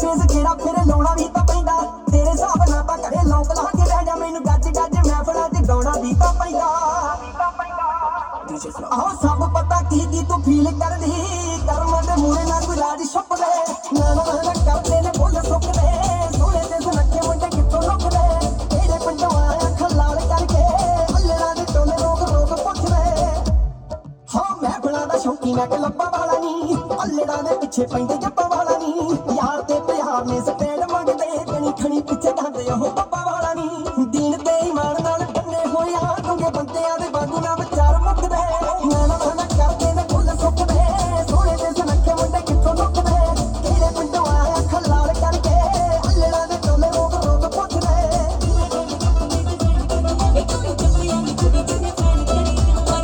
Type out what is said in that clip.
Face ਕਿਹੜਾ ਫਿਰ ਲਾਉਣਾ ਵੀ ਤਾਂ ਪੈਂਦਾ। ਤੇਰੇ ਹਿਸਾਬ ਨਾਲ ਤਾਂ ਘਰੇ ਲੌਂਕ ਲਾ ਕੇ ਰਹਿ ਜਾ, ਮੈਨੂੰ ਗੱਜ ਗੱਜ ਮਹਿਫਲਾਂ 'ਚ ਗਾਉਣਾ ਵੀ ਤਾਂ ਪੈਂਦਾ। ਆਹੋ ਸਭ ਪਤਾ ਕੀ ਕੀ ਤੂੰ ਫੀਲ ਕਰਦੀ, ਕਰਮ ਦੇ ਮੂਰੇ ਨਾਲ ਕੋਈ ਰਾਜ ਛੁਪਦੇ, ਨਾ ਨਾ ਨਾ ਕਰਦੇ ਨੇ ਬੁੱਲ ਸੁੱਕਦੇ, ਸੋਹਣੇ ਤੇ ਸੁਨੱਖੇ ਮੁੰਡੇ ਕਿੱਥੋਂ ਲੁਕਦੇ, ਤੇਰੇ ਪਿੰਡੋਂ ਆਇਆ ਅੱਖਾਂ ਕਰਕੇ, ਅੱਲੜਾਂ ਦੇ ਟੋਲੇ ਰੋਕ ਰੋਕ ਪੁੱਛਦੇ। ਹਾਂ ਮੈਂ ਬਣਾ ਦਾ ਸ਼ੌਕੀ ਮੈਂ ਕਲੱਬਾਂ ਵਾਲਾ ਨਹੀਂ ਅੱਲੜਾਂ ਦੇ ਪਿੱਛੇ ਪੈਂਦੇ ਜੱਪਾਂ ਵਾਲਾ ਨਹੀਂ ਯਾਰ ਤੇ ਮਾਰਨੇ ਸਟੈਂਡ ਮੰਗਦੇ ਤਣੀ ਖਣੀ ਪਿੱਛੇ ਢਾਂਦੇ ਉਹ ਬੱਬਾ ਵਾਲਾ ਨਹੀਂ ਦੀਨ ਤੇ